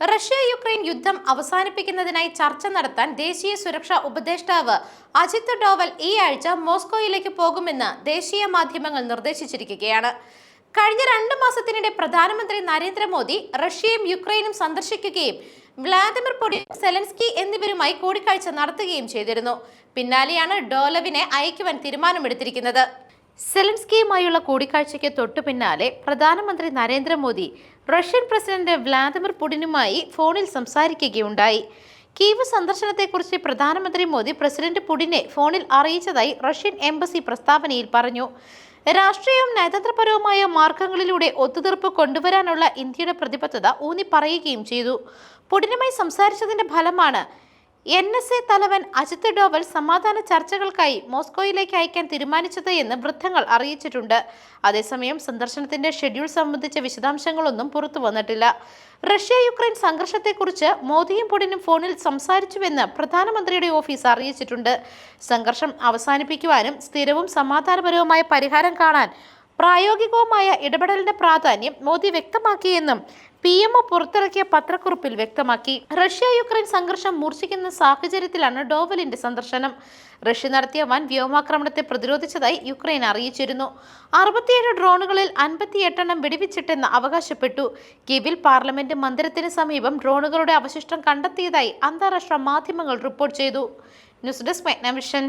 Russia Ukraine യുദ്ധം അവസാനിപ്പിക്കുന്നതിനായി ചർച്ച നടത്താൻ ദേശീയ സുരക്ഷാ ഉപദേഷ്ടാവ് അജിത് ഡോവൽ ഈ ആഴ്ച മോസ്കോയിലേക്ക് പോകുമെന്ന് ദേശീയ മാധ്യമങ്ങൾ നിർദ്ദേശിച്ചിരിക്കുകയാണ്. കഴിഞ്ഞ രണ്ട് മാസത്തിനിടെ പ്രധാനമന്ത്രി നരേന്ദ്രമോദി റഷ്യയും യുക്രൈനും സന്ദർശിക്കുകയും വ്ളാദിമിർ പുടിൻ സെലൻസ്കി എന്നിവരുമായി കൂടിക്കാഴ്ച നടത്തുകയും ചെയ്തിരുന്നു. പിന്നാലെയാണ് ഡോലവിനെ അയക്കുവാൻ തീരുമാനമെടുത്തിരിക്കുന്നത്. സെലൻസ്കിയുമായുള്ള കൂടിക്കാഴ്ചയ്ക്ക് തൊട്ടു പിന്നാലെ പ്രധാനമന്ത്രി നരേന്ദ്രമോദി റഷ്യൻ പ്രസിഡന്റ് വ്ളാദിമിർ പുടിനുമായി ഫോണിൽ സംസാരിക്കുകയുണ്ടായി. കീവ് സന്ദർശനത്തെക്കുറിച്ച് പ്രധാനമന്ത്രി മോദി പ്രസിഡന്റ് പുടിനെ ഫോണിൽ അറിയിച്ചതായി റഷ്യൻ എംബസി പ്രസ്താവനയിൽ പറഞ്ഞു. രാഷ്ട്രീയവും നയതന്ത്രപരവുമായ മാർഗങ്ങളിലൂടെ ഒത്തുതീർപ്പ് കൊണ്ടുവരാനുള്ള ഇന്ത്യയുടെ പ്രതിബദ്ധത ഊന്നി പറയുകയും ചെയ്തു. പുടിനുമായി സംസാരിച്ചതിന്റെ ഫലമാണ് എൻ എസ് എ തലവൻ അജിത് ഡോവൽ സമാധാന ചർച്ചകൾക്കായി മോസ്കോയിലേക്ക് അയക്കാൻ തീരുമാനിച്ചത് എന്ന് വൃത്തങ്ങൾ അറിയിച്ചിട്ടുണ്ട്. അതേസമയം സന്ദർശനത്തിന്റെ ഷെഡ്യൂൾ സംബന്ധിച്ച വിശദാംശങ്ങളൊന്നും പുറത്തു വന്നിട്ടില്ല. റഷ്യ യുക്രൈൻ സംഘർഷത്തെക്കുറിച്ച് മോദിയും പുടിനും ഫോണിൽ സംസാരിച്ചുവെന്ന് പ്രധാനമന്ത്രിയുടെ ഓഫീസ് അറിയിച്ചിട്ടുണ്ട്. സംഘർഷം അവസാനിപ്പിക്കുവാനും സ്ഥിരവും സമാധാനപരവുമായ പരിഹാരം കാണാൻ പ്രായോഗികവുമായ ഇടപെടലിന്റെ പ്രാധാന്യം മോദി വ്യക്തമാക്കിയെന്നും പി എം ഒ പുറത്തിറക്കിയ പത്രക്കുറിപ്പിൽ വ്യക്തമാക്കി. റഷ്യ യുക്രൈൻ സംഘർഷം മൂർച്ഛിക്കുന്ന സാഹചര്യത്തിലാണ് ഡോവലിന്റെ സന്ദർശനം. റഷ്യ നടത്തിയ വൻ വ്യോമാക്രമണത്തെ പ്രതിരോധിച്ചതായി യുക്രൈൻ അറിയിച്ചിരുന്നു. അറുപത്തിയേഴ് ഡ്രോണുകളിൽ അൻപത്തിയെട്ടെണ്ണം വെടിവെച്ചിട്ടെന്ന് അവകാശപ്പെട്ടു. കീവിൽ പാർലമെന്റ് മന്ദിരത്തിന് സമീപം ഡ്രോണുകളുടെ അവശിഷ്ടം കണ്ടെത്തിയതായി അന്താരാഷ്ട്ര മാധ്യമങ്ങൾ റിപ്പോർട്ട് ചെയ്തു. News desk മെഗ്നവിഷൻ.